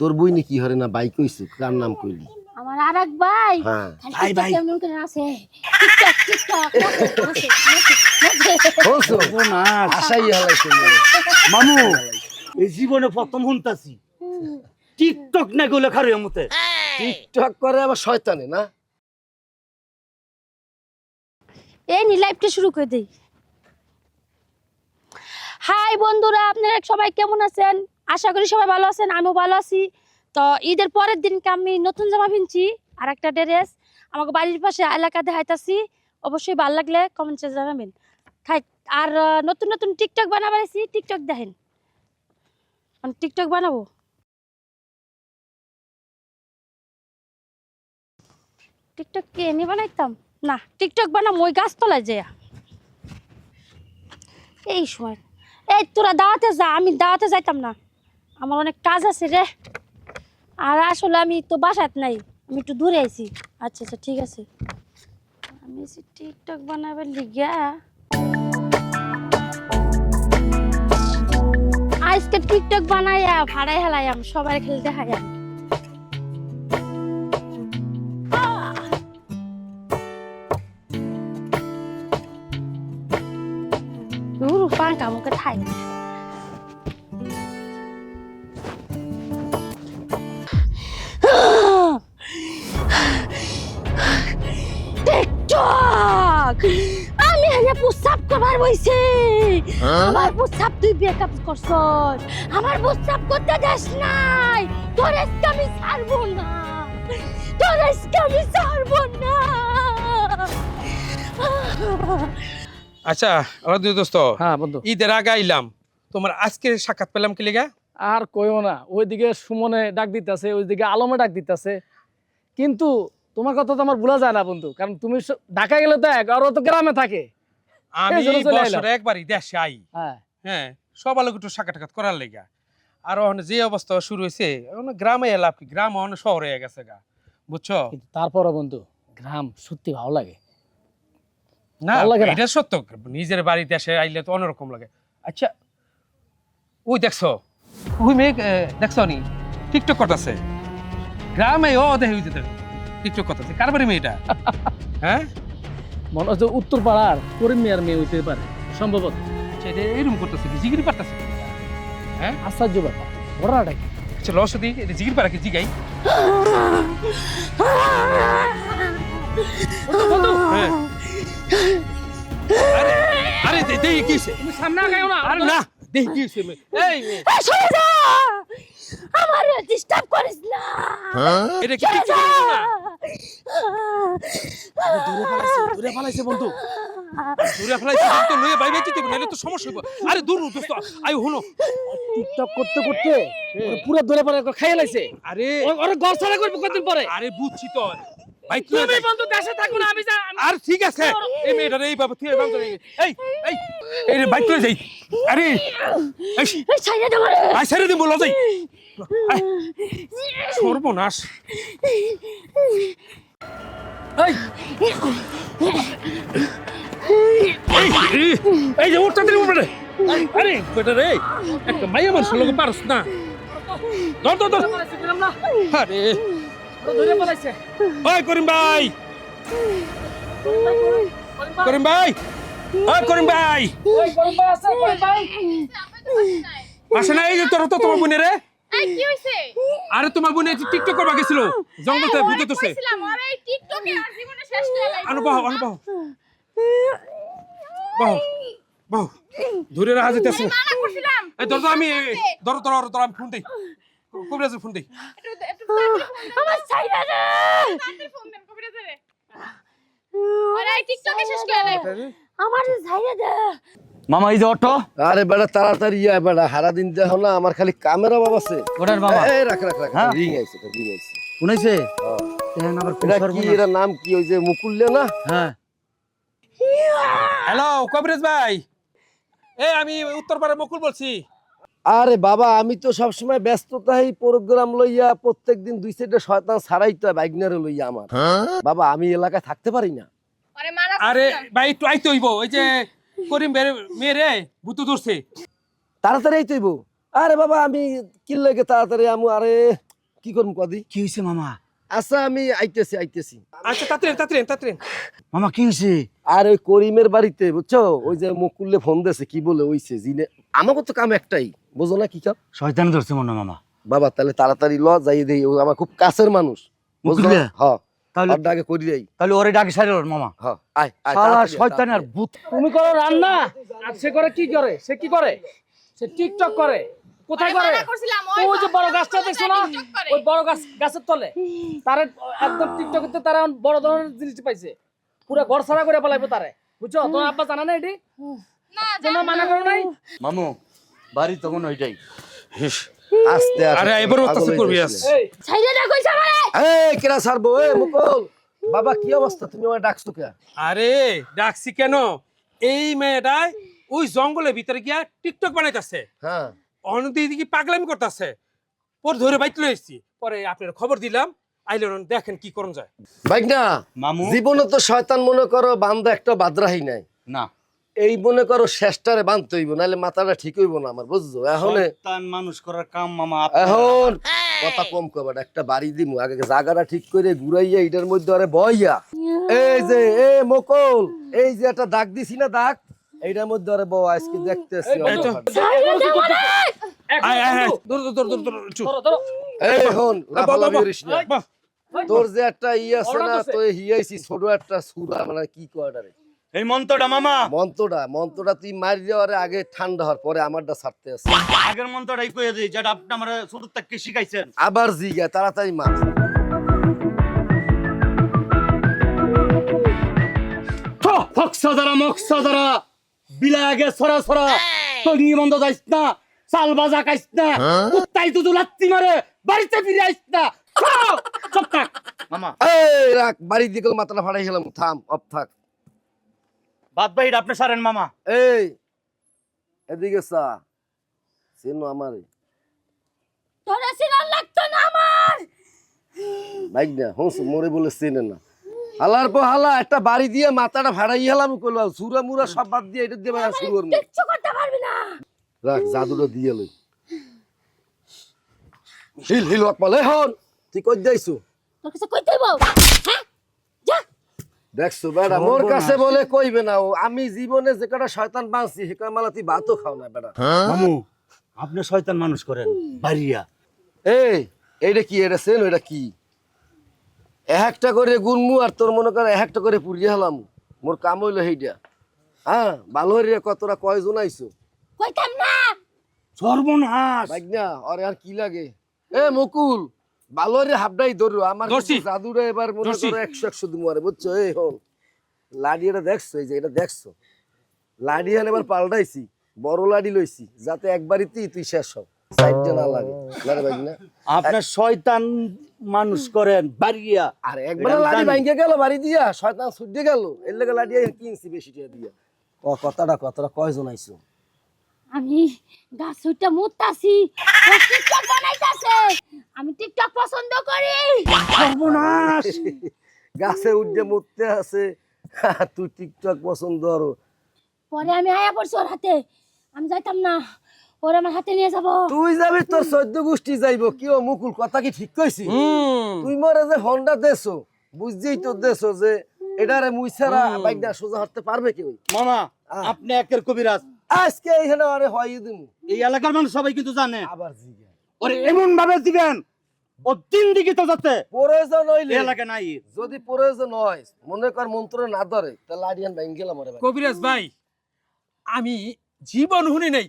তোর বই নি কি হরে না বাইক কইছু? কার নাম কইলি? আমার আর এক ভাই। হ্যাঁ। খালি টিকটক কেমন করে আছে? টিকটক না আশাই হালাইছে। মামু এই জীবনে প্রথম শুনতাছি। টিকটক না গেলে খারু মতে টিকটক করে আবার শয়তানে না? এই নি লাইভটা শুরু করে দেই। হাই বন্ধুরা আপনারা সবাই কেমন আছেন? আশা করি সবাই ভালো আছেন, আমিও ভালো আছি। তো ঈদের পরের দিনকে আমি নতুন জামা কিনছি আর একটা ড্রেস। আমাকে বাড়ির পাশে এলাকা দেখাইতাছি, অবশ্যই ভালো লাগলে কমেন্টে জানাবেন। খাই, আর নতুন নতুন টিকটক বানাবার আছি টিকটক দেখেন। টিকটক বানাবো। টিকটক কে এনে বানাইতাম? না টিকটক বানাবো, ওই গাছতলায় যেয়া। এই সময় এই তোরা দাওয়াতে যা, আমি দাওয়াতে যাইতাম না। আমার অনেক কাজ আছে রে। আর আসলে আমি তো বাসাত নাই, আমি একটু দূরে আইছি। আচ্ছা আচ্ছা ঠিক আছে। আমি টিকটক বানাবার লিগা। আজকে টিকটক বানাইয়া ভাড়াই হেলাইয়াম সবাই খেলে দেখাইয়াম। Dulu pan kamu ke বইছি। আমার প্রস্তাব তুই ব্রেকআপ করছস। আমার প্রস্তাব করতে দেশ নাই। তোর আজকে আমি ছাড়বো না। তোর আজকে আমি ছাড়বো না। আচ্ছা দোস্ত হ্যাঁ বন্ধু। ঈদের আগে আইলাম। তোমার আজকে সাক্ষাৎ পেলাম কি লেগা? আর কইও না ওইদিকে সুমনে ডাক দিতেছে ওইদিকে আলমে ডাক দিতেছে। কিন্তু তোমার কথা তো আমার ভুলা যায় না বন্ধু। কারণ তুমি ঢাকা গেলে তো এক আর ও তো গ্রামে থাকে। আমি। বছরে একবারই দেশে আই। হ্যাঁ। হ্যাঁ সব আলোক একটু সাক্ষাৎ করার লেগা। আর ওখানে যে অবস্থা শুরু হয়েছে গ্রামে এলাম কি গ্রাম অনেক শহর গেছে গা। বুঝছ? তারপরে বন্ধু গ্রাম সত্যি ভালো লাগে। না? এটা সত্য নিজের বাড়িতে এসে আইলে তো অন্যরকম লাগে। আচ্ছা ওই দেখছ ওই মেয়ে দেখছ নি? টিকটক করতেছে। গ্রামে ও দেখে টিকটক করতেছে। কার বাড়ি মেয়েটা হ্যাঁ? মনে হচ্ছে উত্তর পাড়ার করিম মিয়ার মেয়ে হইতে পারে সম্ভবত। সেটা এরকম করতেছে জিগিরি পারতেছে আশ্চর্য ব্যাপার। ঘটনাটা কি আচ্ছা লস দি এটা জিগির পারা কি? জিগাই। হ্যাঁ আরে আরে দে দে কি হইছে? তুমি সামনে আগাও না। আরে না দে কি হইছে? এই সরে যা! আমার ডিস্টার্ব করিস না। এটা কি না? দূরে বন্ধু। ফেলাইছে তো লয়ে বাইরে যেতে হবে নাহলে তো সমস্যা হইব। আরে দূর দোস্ত আই হনো টিকটক করতে করতে পুরো দূরে পালা খাইয়ে লাইছে। আরে ওরে ঘর ছাড়া করবে কতদিন পরে? আরে বুঝছি তো। ভাই তুমি বন্ধু দেশে থাকো না আমি যা- আর ঠিক আছে। এই মেয়েটার এই বাবা তুই বাবা এই এই এই রে যাই। আরে এই ছাইয়া দে আই বলো যাই। আয়, সর্বনাশ। এই! যে উঠতে দিলি উপরে। আরে বেটা রে একটা মাইয়া মানুষ লোক পারস না। ধর ধর ধর। আরে। ওই করিম ভাই। করিম ভাই। ওই করিম ভাই। আসে না এই যে তোর তো তোমার বোনের রে। আরে তোমার বোনে টিকটক করবা গেছিল। জঙ্গল থেকে ভূতে তোছে। আনো বাহ আনো বাহ বাহ বাহ। ধরে রাখা যেতেছে মানা করছিলাম এই ধর আমি ধর ধর ধর আমি ফোন দেই। কবিরাজের ফোন দেই। একটু একটু আমার ফোন রে আরে টিকটকে শেষ করে আমার ছাইয়া দে! মামা এই যে অটো। আরে বেটা তাড়াতাড়ি ইয়া বেটা হারা দিন না আমার খালি কামেরা বাবা আছে। ওটার মামা। এই রাখ রাখ রাখ হ্যাঁ? রিং আইছে রিং আইছে। শুনাইছে হ্যাঁ। আবার কি এর নাম কি ওই যে মুকুল্লে না? হ্যাঁ। হ্যালো কবিরাজ ভাই। এই আমি উত্তরপাড়া বকুল বলছি। আরে বাবা আমি তো সবসময় ব্যস্ততাই প্রোগ্রাম লইয়া প্রত্যেক দিন দুই সাইডে শয়তান ছাড়াই তো বাইকনারে লইয়া আমার। বাবা আমি এলাকায় থাকতে পারি না। আরে মানা আরে ভাই একটু আইতে হইব। ওই যে করিম মেয়ে রে ভূত ধরছে। তাড়াতাড়ি আইতেইব আরে বাবা আমি কি লাগে তাড়াতাড়ি আমু আরে কি করব কদি? কি হয়েছে মামা? আচ্ছা আমি আইতেছি আইতেছি। আচ্ছা তাড়াতাড়ি তাড়াতাড়ি তাড়াতাড়ি মামা কি হয়েছে আর ওই করিমের বাড়িতে বুঝছ? ওই যে মুকুল্লে ফোন দিয়েছে কি বলে ওইছে জিনে আমাকে তো কাম একটাই। বুঝো না কি কাম? শয়তান ধরছে মনে মামা। বাবা তাহলে তাড়াতাড়ি ল যাই দেই ও আমার খুব কাছের মানুষ। বুঝলে? হ্যাঁ তাহলে ওর ডাকে করি দেই। তাহলে ওরে ডাকে সারি মামা। হ্যাঁ আয় আয় শালা শয়তান আর ভূত। তুমি করো রান্না? আর সে করে কি করে? সে কি করে? সে টিকটক করে। কোথায় করে? ওই ওই যে বড় গাছটা দেখছ না? ওই বড় গাছ গাছের তলে। তারে একদম টিকটক করতে তারা বড় ধরনের জিনিস পাইছে। পুরো ঘর ছাড়া করে পালাইবো তারে। বুঝছ? তোমার আব্বা জানা না এটি? না তোমরা মানা করো নাই? মামু বাড়ি তখন ওইটাই। আস্তে আরে এবার অত্যাচার করবি। এই ছাইরে না কইছ আমারে! এই কেরা ছাড়বো? এ মুকুল! বাবা কি অবস্থা? তুমি আমার ডাকছো কে আরে ডাকছি কেন? এই মেয়েটাই ওই জঙ্গলের ভিতরে গিয়া টিকটক বানাইতেছে। হ্যাঁ। অনদি দিকে পাগলামি করতেছে। পর ধরে বাইত লই এসছি পরে আপনার খবর দিলাম। আইলেন দেখেন কি করুন যায়। বাইক না মামু। জীবনে তো শয়তান মনে করো বান্দা একটা বাদরাহি নাই। না। এই মনে করো শেষটারে বাঁধতে হইব নাহলে মাথাটা ঠিক হইব না আমার বুঝছ? এখন মানুষ করার কাম মামা এখন কথা কম কবার একটা বাড়ি দিমু আগে জায়গাটা ঠিক করে ঘুরাইয়া এটার মধ্যে আরে বইয়া। এই যে এ মকল এই যে একটা দাগ দিছি না দাগ এইটার মধ্যে আরে বউ আজকে দেখতেছি এই হন তোর যে একটা ই আছে না তো হিয়াইছি ছোট একটা সুরা মানে কি কয়টারে এই মন্ত্রটা মামা। মন্ত্রটা মন্ত্রটা তুই মারি দেওয়ারে আগে ঠান্ডা হওয়ার পরে আমারটা ছাড়তে আছে। আগের মন্ত্রটাই কয়ে দিই যেটা আপনি আমার ছোট থেকে শিখাইছেন? আবার জিগা তাড়াতাড়ি মার। তো নিবন্ধ যাইস না চাল বাজা খাইস না কুত্তাই তুই লাত্তি মারে বাড়িতে ফিরে আইস না। খাও! থাক। মামা এই রাখ বাড়ির দিকে মাথাটা ফাটাই গেলাম থাম অফ থাক। বাদ বাহির আপনি সারেন মামা। এই এদিকে চা। চেনো আমারে। তোরে সিনার লাগতো না আমার। বাইক না হংস মরে বলে চেনে না। হালার পর হালা একটা বাড়ি দিয়ে মাথাটা ফাড়াই হেলাম কইলো সুরা মুরা সব বাদ দিয়ে এটা দিয়ে বেড়া শুরু করব। কিচ্ছু করতে পারবি না। রাখ জাদুটা দিয়ে লই। হিল হিল অকমাল এই হন। তুই কই যাইছো? তোর কাছে কইতে হইব? হ্যাঁ? দেখছ বেড়া মোর কাছে বলে কইবে না ও আমি জীবনে যে কটা শয়তান বাঁচছি সে কয় মালা তুই ভাতও খাও না বেড়া। মামু আপনি শয়তান মানুষ করেন বাড়িয়া। এই এইটা কি এটা সেন এটা কি? এক একটা করে গুনমু আর তোর মনে করে এক একটা করে পুড়িয়ে হলাম। মোর কাম হইল সেইটা। হ্যাঁ ভালো হইরে কতটা কয়জন আইছো? কইতাম না। সর্বনাশ। বাইক না আরে আর কি লাগে? এ মুকুল! হইরে হাবডাই ধরো আমার জাদুটা এবার মনে। করো একশো একশো দিমু আরে বুঝছ? এই হল। লাডি এটা দেখছ এই যে এটা দেখছ? লাডি হান এবার পাল্টাইছি বড় লাডি লইছি যাতে একবারিতেই তুই শেষ না আপনার শয়তান মানুষ করেন বাড়িয়া আর একবার লাডি। ভাঙ্গে গেল বাড়ি দিয়া শয়তান ছুটে গেল। এর লেগে লাডি কিনছি বেশি দিয়া। কথাটা কথাটা কয়জন আইছো? আমি গাছ উঠে মুতাছি ও টিকটক বানাইতাছে? আমি টিকটক পছন্দ করি। সর্বনাশ! গাছে উঠে মরতে আছে। তুই টিকটক পছন্দ আরও পরে আমি আয়া পড়ছি ওর হাতে। আমি যাইতাম না। ওর আমার হাতে নিয়ে যাব। তুই যাবি তোর চোদ্দ গোষ্ঠী যাইব। কি ও মুকুল কথা কি ঠিক কইছি? তুই মরে যে হন্ডা দেছো বুঝছেই তো দেছো যে এটারে মুইছারা বাইকটা সোজা হাঁটতে পারবে কেউ মামা। আপনি একের কবিরাজ। আজকে এইখানে আরে হয় দিমু। এই এলাকার মানুষ সবাই কিন্তু জানে। আবার জিগা ওরে এমন ভাবে দিবেন ও তিন দিকে তো যাচ্ছে। প্রয়োজন হইলে। এলাকা নাই। যদি প্রয়োজন হয় মনে কর মন্ত্র না ধরে তাহলে আডিয়ান ভাই গেলাম আরে কবিরাজ ভাই আমি জীবন শুনি নাই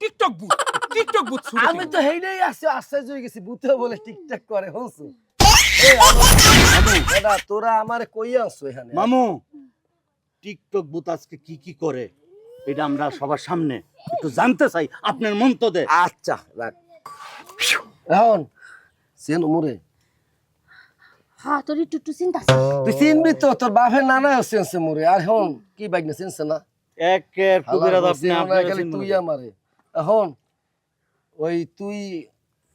টিকটক বুথ টিকটক বুথ আমি তো হেইডাই আসছে আশ্চর্য হয়ে গেছি বুতে বলে টিকটক করে এটা তোরা আমারে কই আনছো এখানে? মামু টিকটক বুথ আজকে কি কি করে? এটা আমরা সবার সামনে একটু জানতে চাই আপনার মন্ত দে। আচ্ছা রাখ। এখন সেন উমরে। হ্যাঁ তোর একটু একটু চিন্তা তুই চিনবি তো তোর বাপের নানা মোরে আর হন কি বাইক না? সেনছে না একের কবিরাজ আপনি আপনার খালি তুই। আমারে। এখন ওই তুই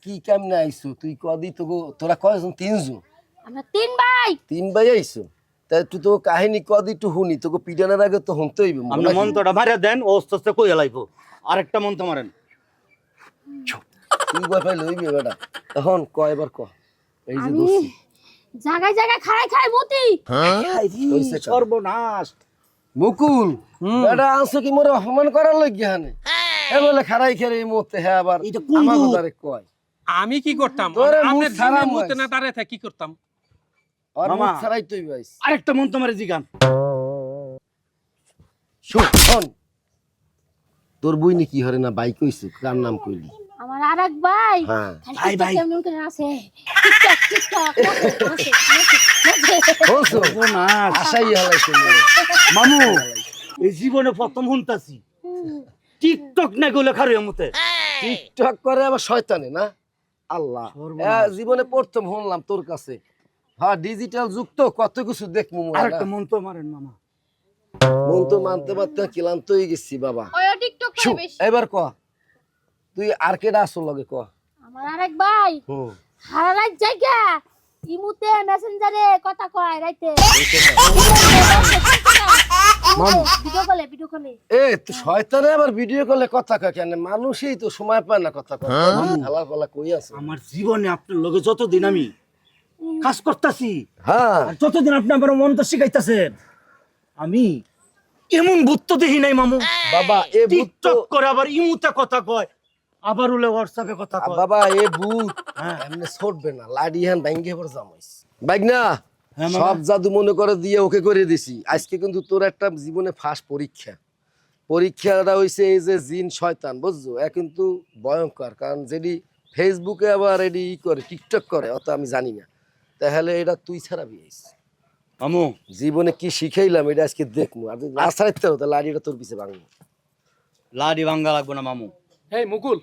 কি কেমনে আইছো তুই কদি তো তোরা কয়জন? তিনজন? আমরা তিন ভাই। তিন ভাই আইছো তাই তুই তো কাহিনী কদি একটু শুনি তোকে পিটানোর আগে তো শুনতে হইবে আপনি মন্ত্রটা মারিয়া দেন ও আস্তে আস্তে কই লাইব। আরেকটা মন্ত্র মারেন। তুই ভয় পাইলে হইবে বেটা। এখন ক এবার ক। এই যে দোষী। জায়গায় জায়গায় খাড়াই খাই মতি? সর্বনাশ। মুকুল বেটা আনছো কি মোরে অপমান করার লাগিয়া হানে এ বলে খারাই খেরে এই মুহূর্তে হ্যাঁ আবার এটা কোন? কয়। আমি কি করতাম? ছাড়া সামনে মুতে। না দাঁড়ায় থাকি কি করতাম? আর মামা। ছাড়াই তুই ভাইস আরেকটা মন তোমার জিগান। শোন তোর বই নি কি হরে না বাইক কইছে? কার নাম কইলি? আমার আর এক ভাই। হ্যাঁ। ভাই, ভাই। কেমন করে আছে। টিকটক টিকটক সর্বনাশ। আশাই হালাইছে। মামু এই জীবনে প্রথম শুনতাছি। টিকটক না গেলে খারু মতে টিকটক করে আবার শয়তানে না? আল্লাহ। জীবনে প্রথম শুনলাম তোর কাছে। হ্যাঁ ডিজিটাল যুগ তো কত কিছু দেখব আরেকটা মন তো মারেন মামা। মন তো মানতে পারতে ক্লান্ত হয়ে গেছি বাবা। ওই টিকটক করে বেশি। এবার ক। তুই আর কেডা আসল লগে ক? আমার আর এক ভাই রাত জায়গা ইমুতে মেসেঞ্জারে কথা কয় রাইতে। ভিডিও কলে ভিডিও কলে এ। তুই শয়তানে আবার ভিডিও কলে কথা কয় কেন? মানুষই তো সময় পায় না কথা কয়। ফলা আমার জীবনে আপনার লগে যতদিন আমি কাজ করতেছি। হ্যাঁ। যতদিন আপনি আমার মন তো শিখাইতেছেন আমি এমন ভূত দেখি নাই মামু। বাবা এ টিকটক করে আবার ইমুতে কথা কয় আবার উলে হোয়াটসঅ্যাপে কথা কয়। বাবা এ ভূত। হ্যাঁ। এমনি ছড়বে না লাডি হ্যান ভাঙ্গে পর জামাইস বাইগনা হ্যাঁ, সব জাদু মনে করে দিয়ে ওকে করে দিছি। আজকে কিন্তু তোর একটা জীবনে ফার্স্ট পরীক্ষা। পরীক্ষাটা হইছে এই যে জিন শয়তান বুঝছ? এ কিন্তু ভয়ঙ্কর কারণ যেটি ফেসবুকে আবার এডি ই করে টিকটক করে অত আমি জানি না। তাহলে এটা তুই ছাড়া বিয়েস মামু। জীবনে কি শিখাইলাম এটা আজকে দেখব। আর যদি না ছাড়াইতে হতো লাডিটা তোর পিছে ভাঙবো। লাডি ভাঙ্গা লাগবো না মামু। এই মুকুল।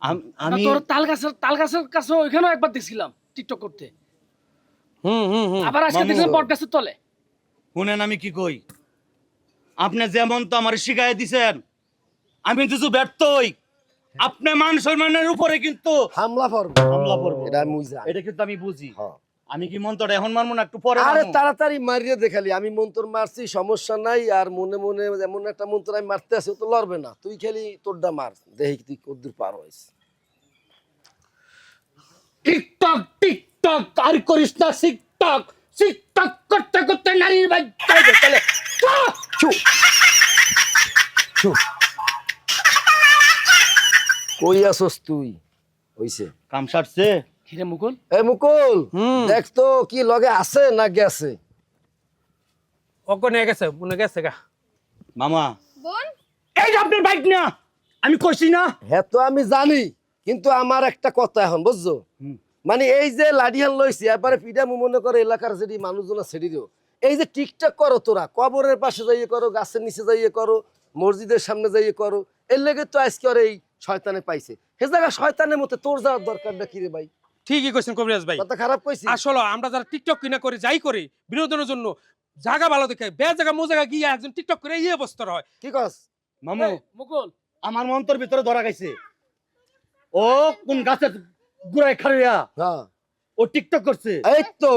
আম- আমি আমি তোর তাল গাছের তাল গাছের কাছে ওইখানেও একবার দেখছিলাম টিকটক করতে। হুম হুম হুম। আবার আজকে মামু। দেখছিলাম বট গাছের তলে। শুনেন আমি কি কই? আপনি যেমন তো আমার শিখাই দিছেন আমি কিছু ব্যর্থই। আপনি মান সম্মানের উপরে কিন্তু হামলা করব। হামলা করব। এটা আমি জানি এটা কিন্তু আমি বুঝি। হ্যাঁ। আমি কি মন্ত্রটা এখন মারবো না? একটু পরে আরে তাড়াতাড়ি মারিয়ে দেখালি আমি মন্ত্র মারছি সমস্যা নাই আর মনে মনে এমন একটা মন্ত্র আমি মারতে আছি ও তো লড়বে না। তুই খালি তোরটা মার দেখি তুই কদ্দূর পার হইস। টিকটক টিকটক আর করিস না টিকটক টিকটক করতে করতে নারীর বাচ্চা হয়ে গেলে। চুপ! চুপ! কই আসস তুই? হইছে। কাম সারছে? হিরে মুকুল? এ মুকুল দেখ তো কি লগে আছে না গেছে? নিয়ে গেছে মনে গেছে গা। মামা। বোন? এই যে আপনার বাইক না আমি কইছি না। হ্যাঁ তো আমি জানি কিন্তু আমার একটা কথা এখন বুঝছ? মানে এই যে লাডিহান লইছি এবারে পিডা মু মনে করে এলাকার যেটি মানুষজন ছেড়ে দিও। এই যে টিকটক করো তোরা কবরের পাশে যাইয়ে করো গাছের নিচে যাইয়ে করো মসজিদের সামনে যাইয়ে করো এর লেগে তো আজকে আর এই শয়তানে পাইছে। সে জায়গা শয়তানের মতো তোর যাওয়ার দরকারটা কি রে ভাই? ঠিকই কইছেন কবিরাজ ভাই। কথা খারাপ কইছি। আসলে আমরা যারা টিকটক কিনা করি যাই করি বিনোদনের জন্য জায়গা ভালো দেখে বে জায়গা মো জায়গা গিয়ে একজন টিকটক করে এই অবস্থা হয়। কি কস? মামু মুকুল। আমার মন্তর ভিতরে ধরা গেছে। ও কোন গাছের গুড়ায় খাড়িয়া হ্যাঁ। ও টিকটক করছে। এই তো।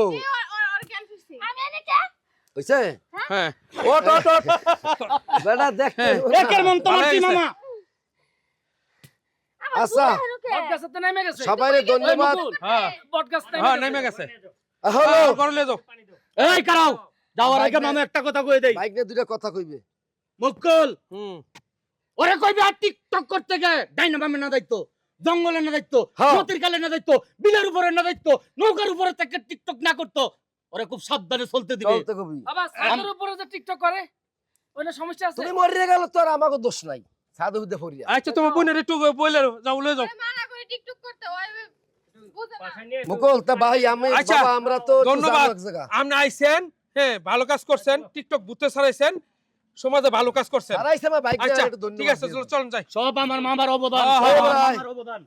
হইছে? হ্যাঁ। ওট ওট ওট বেটা দেখ। একের মন্ত ভালো মারছি মামা? আচ্ছা। বট নেমে গেছে। সবাইরে ধন্যবাদ। হ্যাঁ। হ্যাঁ নেমে গেছে। হ্যালো। করলে যাও। এই কারাও! যাওয়ার আগে মামা একটা কথা কয়ে দেই। বাইক নিয়ে দুইটা কথা কইবে। মুকুল! হুম। ওরে কইবে আর টিকটক করতে গে। ডাইনা না দায়িত্ব জঙ্গলে না দায়িত্ব হ্যাঁ। নদীর কালে না দায়িত্ব বিলের উপরে না দায়িত্ব নৌকার উপরে থেকে টিকটক না করতো। ওরা খুব সাবধানে চলতে দিবে। চলতে কবি। বাবা ছাদের উপরে যে টিকটক করে ওইটা সমস্যা আছে? তুমি মরিয়ে গেল তো আর আমাকে দোষ নাই। সাধু হুদে ফরিয়া আচ্ছা তোমার বোনের একটু বলে যাও লয়ে যাও। মানা করে টিকটক করতে ওই মুকুল তা ভাই আমি আচ্ছা, বাবা আমরা তো ধন্যবাদ। আপনি আইছেন হ্যাঁ ভালো কাজ করছেন টিকটক বুতে ছাড়াইছেন সমাজে ভালো কাজ করছেন। বাইক আচ্ছা একটু ঠিক আছে চলো চলুন যাই। সব আমার মামার অবদান সব আমার অবদান।